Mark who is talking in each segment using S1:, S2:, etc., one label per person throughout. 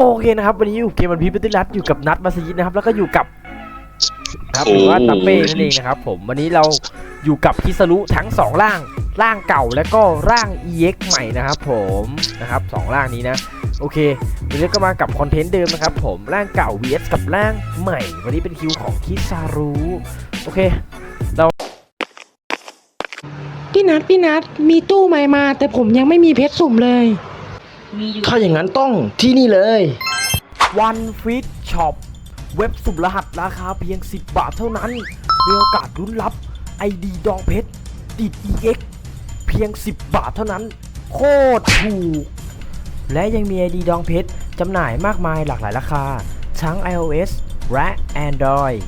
S1: โอเคนะครับ วันนี้อยู่เกมวันพีพิติรัตอยู่กับนัทมัสยิดนะครับ แล้วก็อยู่กับนะครับหรือว่าตัมเป้นั่นเองนะครับผมวันนี้เราอยู่กับคิสรุทั้งสองร่างร่างเก่าและก็ร่าง EX ใหม่นะครับผมนะครับสองร่างนี้นะ โอเควันนี้ก็มากับคอนเทนต์เดิมนะครับผมร่างเก่า vs กับร่างใหม่ วันนี้เป็นคิวของคิซารุโอเค
S2: พี่นัทพี่นัทมีตู้ใหม่มา แต่ผมยังไม่มีเพชรสุ่มเลย
S1: ถ้าอย่างนั้นต้องที่นี่เลย One Fit Shop เว็บสุ่มรหัสราคาเพียง 10 บาทเท่านั้น มีโอกาสลุ้นรับ ID ดองเพชรติด EX เพียง 10 บาทเท่านั้น โคตรถูก และยังมี ID ดองเพชรจำหน่ายมากมายหลากหลายราคา ทั้ง iOS และ Android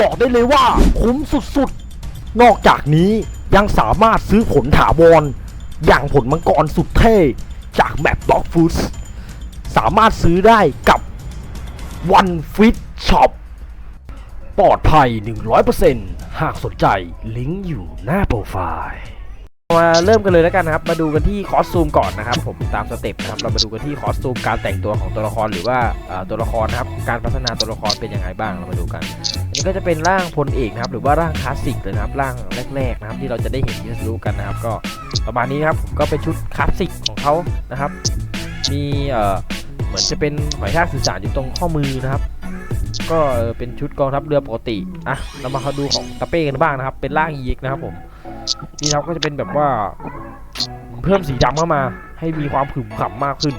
S1: บอกได้เลยว่าคุ้มสุดๆ นอกจากนี้ยังสามารถซื้อผลถาวรอย่างผลมังกรสุดเท่ จากแมปบล็อกฟูดสามารถซื้อได้กับ One Fit Shop ปลอดภัย 100%หากสนใจลิงก์อยู่หน้าโปรไฟล์ มาเริ่มกันเลยแล้วกันนะครับ มาดูกันที่คอสตูมก่อนนะครับ ผมตามสเต็ปนะครับ เรามาดูกันที่คอสตูมการแต่งตัวของตัวละครหรือว่าตัวละครนะครับ การพัฒนาตัวละครเป็นยังไงบ้าง เรามาดูกัน อันนี้ก็จะเป็นร่างพลเอกนะครับ หรือว่าร่างคลาสสิกเลยนะครับ ร่างแรกๆนะครับ ที่เราจะได้เห็นที่รู้กันนะครับ ก็ประมาณนี้ครับ ก็เป็นชุดคลาสสิกของเขานะครับ มีเหมือนจะเป็นหอยทากสื่อสารอยู่ตรงข้อมือนะครับก็เป็นชุดกองทัพเรือปกติ อะ เรามาเขาดูของตะเป้กันบ้างนะครับ เป็นร่างยีกนะครับผม นี่ครับก็จะเป็นแบบว่า เพิ่มสีดำเข้ามา ให้มีความขึมขำมากขึ้น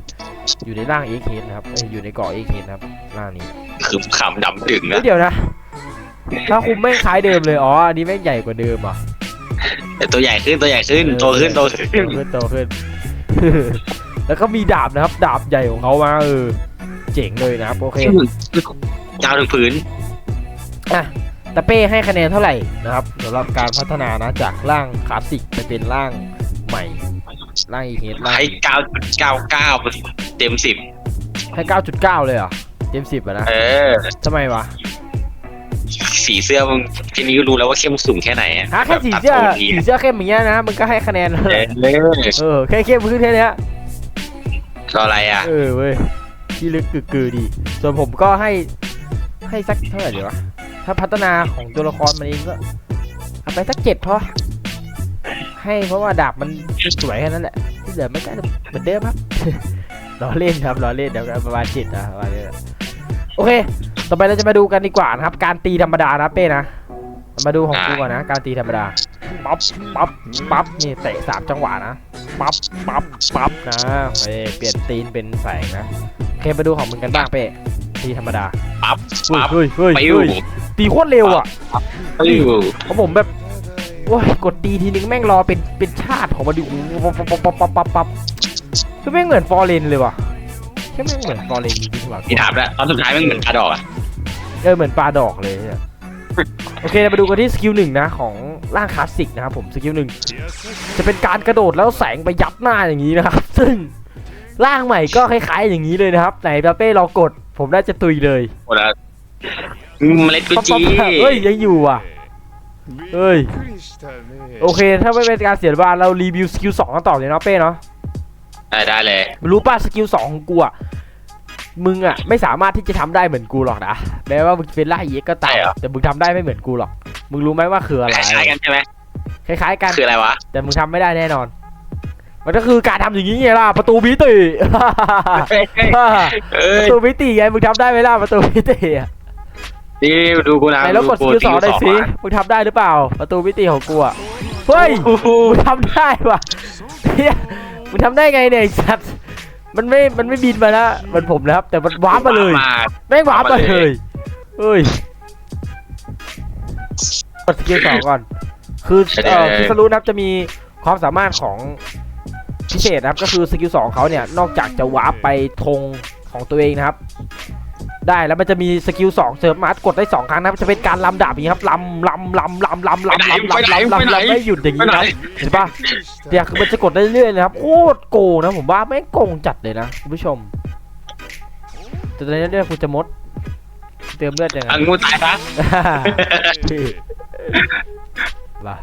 S1: อยู่ในร่างเอ็กเนะครับเอ้ยอยู่ในเกาะเอ็กเนะครับร่างนี้
S3: คือขำดำดึง
S1: เฮ้
S3: นะ
S1: ยเดี๋ยวนะ ถ้าคุมแม่งคล้ายเดิมเลย อ๋อ อันนี้แม่งใหญ่กว่าเดิมอะ
S3: แต่ตัวใหญ่ขึ้นตัวใหญ่ขึ้นโตขึ้นโตขึ้น
S1: โตขึ้นโตขึ้น แล้วก็มีดาบนะครับ ดาบใหญ่ของเขามาเออเจ๋งเลยนะครับ โอเค
S3: ยาวถึงพื้น
S1: อะ ตะเป้ให้คะแนนเท่าไหร่นะครับสำหรับการพัฒนานะจากร่างคลาสสิกไปเป็นร่างใหม่ร่างอีเฮดร่าง
S3: ให้เก้าเก้าเก้าเต็มสิบ
S1: ให้9.9เลยเหรอเต็มสิบอะนะ
S3: เออ
S1: ทำไมวะ
S3: สีเสื้อมึงทีนี้ก็รู้แล้วว่าเข้มสูงแค่ไหนอะ
S1: ฮะแค่สีเสื้อ
S3: แบบตัดโทนดี
S1: สีเสื้อเข้มอย่างเงี้ยนะมึงก็ให้คะแนนแล้ว
S3: เอ
S1: เหรอ
S3: อ
S1: เออแค่เข้มขึ้นแค่เนี้ย
S3: รออะไรอะ
S1: เออเว้ยที่ลึกกึกกือดี ส่วนผมก็ให้ให้สักเท่าไหร่ดีวะ ถ้าพัฒนาของตัวละครมันเองก็เอาไปสักเจ็ดพอให้เพราะว่าดาบมันสวยแค่นั้นแหละที่เหลือไม่ก็เหมือนเดิมครับล้อเล่นครับล้อเล่นเดี๋ยวก็ประมาณเจ็ดนะประมาณนี้นะโอเค ต่อไปเราจะมาดูกันดีกว่านะครับ การตีธรรมดานะเป้นะมาดูของกูก่อนนะ การตีธรรมดาปั๊บปั๊บปั๊บนี่เตะสามจังหวะนะปั๊บปั๊บปั๊บนะเฮ้ยเปลี่ยนตีนเป็นแสงนะโอเคมาดูของมึงกันบ้างเป้ตีธรรมดา
S3: ปั๊บปั๊บ
S1: เฮ้ยเฮ้ย
S3: ไป
S1: เฮ้
S3: อยู่
S1: ย ตีโคตรเร็วอะ
S3: ไปอยู่
S1: เพราะผมแบบโอ้ยกดตีทีนึงแม่งรอเป็นเป็นชาติของมันดิปั๊บปั๊บปั๊บปั๊บปั๊บปั๊บคือแม่งเหมือนฟอร์เรนเลยว่ะแค่แม่งเหมือนฟอร์เรนจริงๆว่ะ
S3: พี่ถามแล้วตอนสุดท้ายมันเหมือนปลาดอกอะ
S1: เออเหมือนปลาดอกเลยเนี่ยโอเคเรามาดูกันที่สกิลหนึ่งนะของร่างคลาสสิกนะครับผมสกิลหนึ่งจะเป็นการกระโดดแล้วแสงไปยัดหน้าอย่างนี้นะครับ ซึ่งร่างใหม่ก็คล้ายๆอย่างนี้เลยนะครับ ไหนปาเป้ลองกด ผมน่าจะตุยเลย
S3: หมดแล้ว เมล็ดกุ
S1: ปั๊บ
S3: จี
S1: ปั๊บเฮ้ยยังอยู่อะเฮ้ยโอเค ถ้าไม่เป็นการเสียเวลาเรารีวิวสกิลสองกันต่อเลยเนาะเป้เนาะ
S3: ได้ได้เลย
S1: รู้ป่ะสกิลสองของกูอะมึงอะไม่สามารถที่จะทำได้เหมือนกูหรอกนะแม้ว่ามึงเป็นล่าเย็กก็ตามแต่มึงทำได้ไม่เหมือนกูหรอก มึงรู้ไหมว่าคืออะไร
S3: คล้ายๆกันใช่ไหม
S1: คล้ายๆกัน
S3: คืออะไรวะ
S1: แต่มึงทำไม่ได้แน่นอน มันก็คือการทำอย่างนี้ไงล่ะประตูมิติ
S3: เฮ้ยเฮ้ย
S1: ป
S3: เอ้ย
S1: ระตูมิติไงมึงทำได้ไหมล่ะประตูมิติอะ
S3: นี่ดูกูนะ
S1: ไหนแล้วกดส
S3: ดู
S1: กิลสองหน่อยสิะมึงทำได้หรือเปล่า ประตูมิติของกูอะเฮ้ย
S3: โอ้โห
S1: มึงทำได้ว่ะเฮียมึงทำได้ไงเนี่ยไอ้สัตว์มันไม่ มันไม่บินมาแล้วเหมือนผมนะครับ แต่มันวาร์ปมาเลย
S3: มา
S1: แม่งวาร์ปมา
S3: วาร์ปมา
S1: เล
S3: เลยย
S1: เฮ้ยกดสกิลสองก่อน คือเอ่อคือสรุปนะครับจะมีความสามารถของพิเศษนะครับ ก็คือสกิลสองเขาเนี่ย นอกจากจะวาร์ปไปธงของตัวเองนะครับ ได้แล้วมันจะมีสกิลสองเสริมมาร์กดได้สองครั้งนะครับจะเป็นการลำดาบอย่างนี้ครับลำลำลำลำลำลำลำลำลำลำลำไม่หยุดอย่าง
S3: ไป
S1: นี้
S3: ไหน
S1: นะเห็นปะเดี๋ยวคือมันจะกดได้เรื่อยๆเลยครับโคตรโกงนะผมว่าแม่งโกงจัดเลยนะคุณผู้ชมแต่ตอนนี้เลือดกูจะมดเติมเลือดยังไง
S3: อังงูตายซะ
S1: มา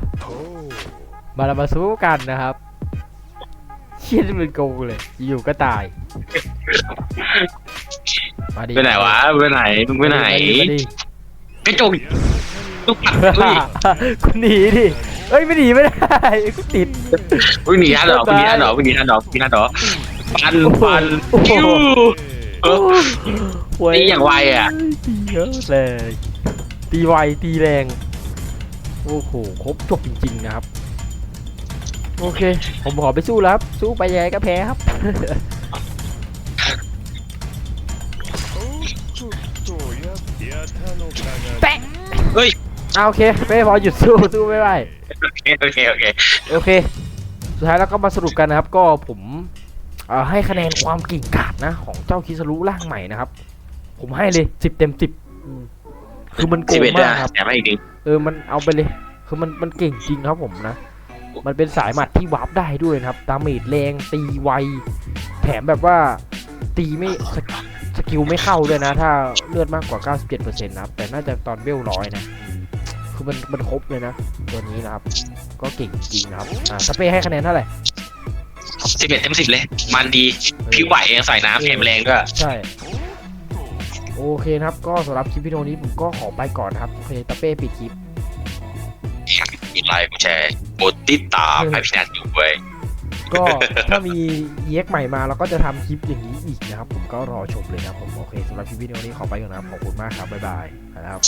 S1: มาเรามาสู้กันนะครับเชี่ยนี่มันโกงเลย อยู่ก็ตาย มาดิ
S3: ไปไหนวะไปไหนมึงไปไหน
S1: มาดิ
S3: กระจกลูกปัดเฮ้ย
S1: คุณหนีดิเอ้ยไม่หนีไม่ได้กูติด
S3: วิ่งหนีทันเหรอวิ่งหนีทันเหรอวิ่งหนีทันเหรอวิ่งหนีทันเหรอปันปัน
S1: โอ้โห
S3: คิวเออ
S1: โอ้ย
S3: ตีอย่างไวอะ
S1: ตีเยอะเลยตีไวตีแรง โอ้โหครบจบจริงๆนะครับ โอเค ผมขอไปสู้แล้วครับ สู้ไปยังไงก็แพ้ครับ แปะ
S3: เฮ้ย
S1: เอาโอเคเป้พอหยุดสู้สู้ไม่ไหว
S3: โอเคโอเคโอเค
S1: โอเค สุดท้ายแล้วก็มาสรุปกันนะครับ ก็ผมเอ่อให้คะแนนความเก่งกาจนะ ของเจ้าคิสรุร่างใหม่นะครับ ผมให้เลยสิบเต็มสิบคือมันโก
S3: สิบ
S1: ง
S3: เอ็ด
S1: มา
S3: นะ
S1: กครับ
S3: แต่ไม่อีกหนึ่ง
S1: เออ มันเอาไปเลย คือมัน มันเก่งจริงครับผมนะ มันเป็นสายหมัดที่วาร์ปได้ด้วยนะครับ ดาเมจแรง ตีไว แถมแบบว่า ตีไม่สกส กิลไม่เข้าด้วยนะ ถ้าเลือดมากกว่า 97%นะครับ แต่น่าจะตอนเวลร้อยนะอืมคือมันมันครบเลยนะ ตัวนี้นะครับ ก็เก่งจริงนะครับ อ่าสเปรย์ให้คะแนนเท่าไหร่
S3: สิบเอ็ดเต็มสิบเลย มันดีผิวไหวเองใส่น้ำแถมแรงด้วย
S1: ใช่ โอเคนะครับ ก็สำหรับคลิปวิดีโอนี้ผมก็ขอไปก่อนนะครับ โอเคตาเป้ปิดคลิป
S3: มีไลค์กูแชร์กดติดตามให้พี่นัทอยู่เว้ย
S1: ก็ถ้ามี EX ใหม่มาเราก็จะทำคลิปอย่างนี้อีกนะครับ ผมก็รอชมเลยนะครับผมโอเคสำหรับคลิปวิดีโอนี้ขอไปก่อนนะครับขอบคุณมากครับบ๊ายบายนะครับ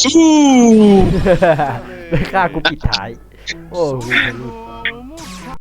S1: ไม่กล้ากูปิดท้าย โอ้โห